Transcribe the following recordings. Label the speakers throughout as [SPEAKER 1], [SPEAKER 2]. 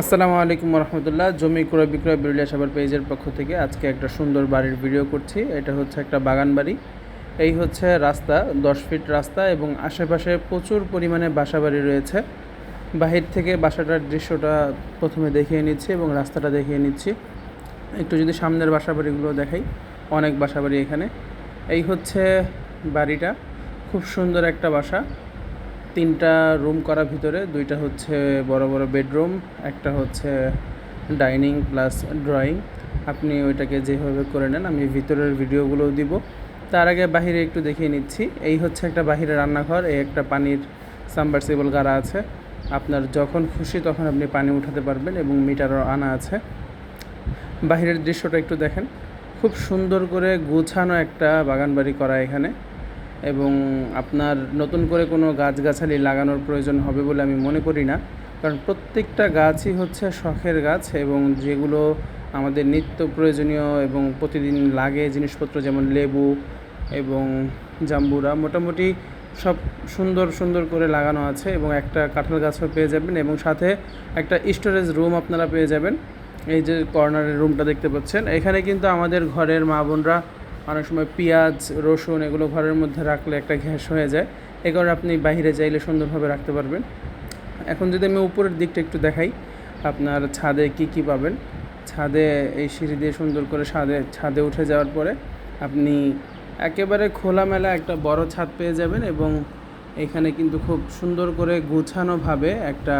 [SPEAKER 1] আসসালামু আলাইকুম রহমতুল্লাহ জমি ক্রয় বিক্রয় বিরুলিয়া সাবার পেজের পক্ষ থেকে আজকে একটা সুন্দর বাড়ির ভিডিও করছি। এটা হচ্ছে একটা বাগান বাড়ি। এই হচ্ছে রাস্তা, দশ ফিট রাস্তা এবং আশেপাশে প্রচুর পরিমাণে বাসা বাড়ি রয়েছে। বাহির থেকে বাসাটার দৃশ্যটা প্রথমে দেখিয়ে নিচ্ছি এবং রাস্তাটা দেখিয়ে নিচ্ছি। একটু যদি সামনের বাসা বাড়িগুলো দেখাই, অনেক বাসা বাড়ি এখানে। এই হচ্ছে বাড়িটা। খুব সুন্দর একটা বাসা। তিনটা রুম করা ভিতরে, দুইটা হচ্ছে বড় বড় বেডরুম একটা হচ্ছে ডাইনিং প্লাস ড্রয়িং আপনি ওইটাকে যেভাবে করে নেন, আমি ভিতরের ভিডিওগুলোও দিব। তার আগে বাহিরে একটু দেখিয়ে নিচ্ছি। এই হচ্ছে একটা বাহিরে রান্নাঘর, এই একটা পানির সাবমার্সিবল গাড়া আছে। আপনার যখন খুশি তখন আপনি পানি উঠাতে পারবেন এবং মিটারও আনা আছে। বাহিরের দৃশ্যটা একটু দেখেন। খুব সুন্দর করে গুছানো একটা বাগান বাড়ি করা এখানে। এবং আপনার নতুন করে কোনো গাছগাছালি লাগানোর প্রয়োজন হবে বলে আমি মনে করি না। কারণ প্রত্যেকটা গাছই হচ্ছে শখের গাছ এবং যেগুলো আমাদের নিত্য প্রয়োজনীয় এবং প্রতিদিন লাগে জিনিসপত্র যেমন লেবু এবং জাম্বুরা মোটামুটি সব সুন্দর সুন্দর করে লাগানো আছে এবং একটা কাঁঠাল গাছও পেয়ে যাবেন এবং সাথে একটা স্টোরেজ রুম আপনারা পেয়ে যাবেন। এই যে কর্নারের রুমটা দেখতে পাচ্ছেন। এখানে কিন্তু আমাদের ঘরের মা বোনরা অনেক সময় পেঁয়াজ, রসুন এগুলো ঘরের মধ্যে রাখলে একটা ঘ্যাস হয়ে যায়। এ কারণে আপনি বাইরে চাইলে সুন্দরভাবে রাখতে পারবেন। এখন যদি আমি উপরের দিকটা একটু দেখাই, আপনার ছাদে কি কি পাবেন? ছাদে এই সিঁড়ি দিয়ে সুন্দর করে ছাদে ছাদে উঠে যাওয়ার পরে আপনি একেবারে খোলামেলা একটা বড় ছাদ পেয়ে যাবেন এবং এখানে কিন্তু খুব সুন্দর করে গুছানোভাবে একটা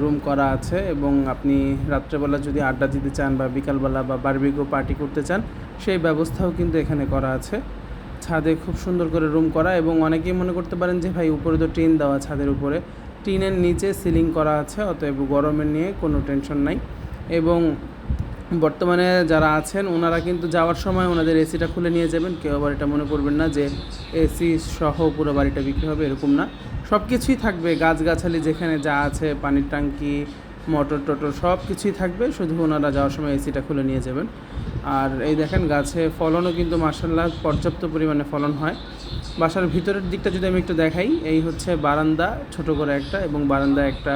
[SPEAKER 1] রুম করা আছে এবং আপনি রাত্রেবেলা যদি আড্ডা দিতে চান বা বিকালবেলা বা বারবিকিউ পার্টি করতে চান, সেই ব্যবস্থাও কিন্তু এখানে করা আছে। ছাদে খুব সুন্দর করে রুম করা এবং অনেকেই মনে করতে পারেন যে, ভাই, উপরে তো টিন দেওয়া ছাদের উপরে। টিনের নিচে সিলিং করা আছে, অতএব গরমের নিয়ে কোনো টেনশন নাই। এবং বর্তমানে যারা আছেন, ওনারা কিন্তু যাওয়ার সময় ওনাদের এসিটা খুলে নিয়ে যাবেন। কেউ আবার এটা মনে করবেন না যে, এসি সহ পুরো বাড়িটা বিক্রি হবে, এরকম না। সব কিছুই থাকবে, গাছগাছালি যেখানে যা আছে, পানির ট্যাঙ্কি, মোটর টোটর সব কিছুই থাকবে, শুধু ওনারা যাওয়ার সময় এসিটা খুলে নিয়ে যাবেন। আর এই দেখেন গাছে ফলনও কিন্তু মার্শাল্লাহ পর্যাপ্ত পরিমাণে ফলন হয়। বাসার ভিতরের দিকটা যদি আমি একটু দেখাই, এই হচ্ছে বারান্দা, ছোট করে একটা এবং বারান্দায় একটা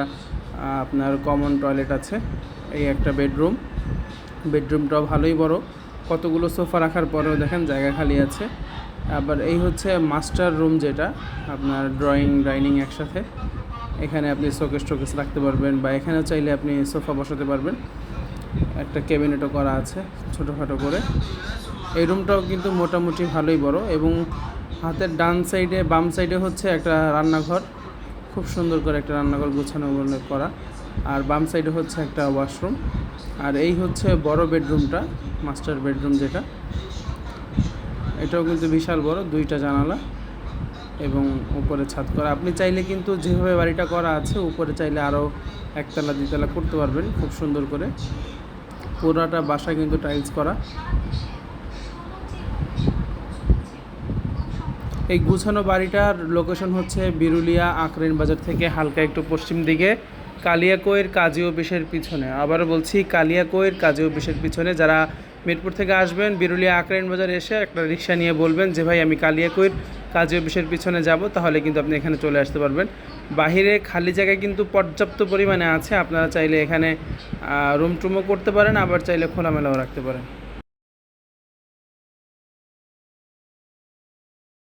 [SPEAKER 1] আপনার কমন টয়লেট আছে, এই একটা বেডরুম বেডরুমটাও ভালোই বড়। কতগুলো সোফা রাখার পরেও দেখেন জায়গা খালি আছে। আবার এই হচ্ছে মাস্টার রুম যেটা, আপনার ড্রয়িং ডাইনিং একসাথে। এখানে আপনি শোকেস টোকেস রাখতে পারবেন বা এখানে চাইলে আপনি সোফা বসাতে পারবেন। একটা ক্যাবিনেটও করা আছে ছোটোখাটো করে। এই রুমটাও কিন্তু মোটামুটি ভালোই বড় এবং হাতের ডান সাইডে বাম সাইডে হচ্ছে একটা রান্নাঘর। খুব সুন্দর করে একটা রান্নাঘর গোছানো করা। আর বাম সাইডে হচ্ছে একটা ওয়াশরুম আর এই হচ্ছে বড় বেডরুমটা মাস্টার বেডরুম যেটা। এটাও কিন্তু বিশাল বড়, দুইটা জানালা এবং উপরে ছাদ করা। আপনি চাইলে কিন্তু যেভাবে বাড়িটা করা আছে, উপরে চাইলে আরও একতলা দ্বিতলা করতে পারবেন খুব সুন্দর করে। পুরাটা বাসা কিন্তু টাইলস করা। এই গুছানো বাড়িটার লোকেশন হচ্ছে বিরুলিয়া আখরিন বাজার থেকে হালকা একটু পশ্চিম দিকে কালিয়াকোয়ের কাজী অফিসের পিছনে। আবারও বলছি কালিয়াকোয়ের কাজী অফিসের পিছনে যারা মিরপুর থেকে আসবেন, বিরুলিয়া আকরাইন বাজার এসে একটা রিক্সা নিয়ে বলবেন যে, ভাই, আমি কালিয়াকৈর কাজী অফিসের পিছনে যাব, তাহলে কিন্তু আপনি এখানে চলে আসতে পারবেন। বাহিরে খালি জায়গায় কিন্তু পর্যাপ্ত পরিমাণে আছে, আপনারা চাইলে এখানে রুম টুমও করতে পারেন, আবার চাইলে খোলামেলাও রাখতে পারেন।